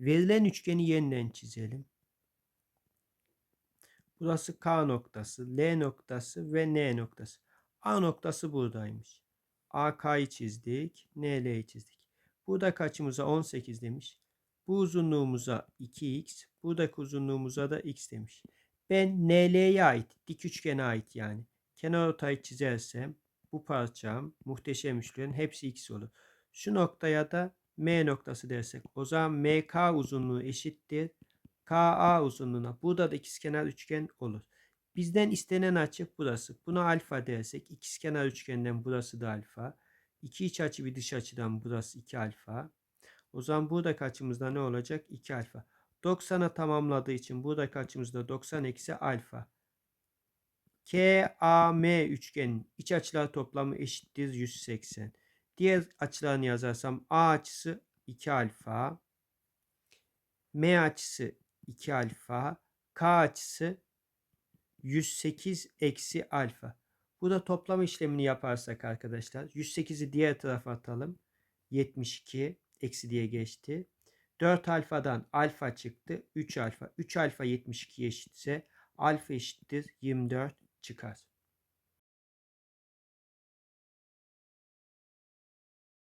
Verilen üçgeni yeniden çizelim. Burası K noktası, L noktası ve N noktası. A noktası buradaymış. AK'yı çizdik. NL'yi çizdik. Burada kaçımıza 18 demiş. Bu uzunluğumuza 2x. Buradaki uzunluğumuza da x demiş. Ben NL'ye ait, dik üçgene ait yani. Kenar ortayı çizersem bu parçam muhteşem üçgenin hepsi x olur. Şu noktaya da M noktası dersek o zaman MK uzunluğu eşittir. KA uzunluğuna. Burada da ikizkenar üçgen olur. Bizden istenen açı burası. Buna alfa dersek ikizkenar üçgenden burası da alfa. İki iç açı bir dış açıdan burası 2 alfa. O zaman buradaki açımızda ne olacak? 2 alfa. 90'a tamamladığı için buradaki açımızda 90 eksi alfa. KAM üçgenin iç açılar toplamı eşittir 180. Diğer açılarını yazarsam A açısı 2 alfa. M açısı 2 alfa. K açısı 108 eksi alfa. Burada toplam işlemini yaparsak arkadaşlar 108'i diğer tarafa atalım. 72 eksi diye geçti. 4 alfadan alfa çıktı. 3 alfa. 3 alfa 72 eşitse alfa eşittir 24 çıkar.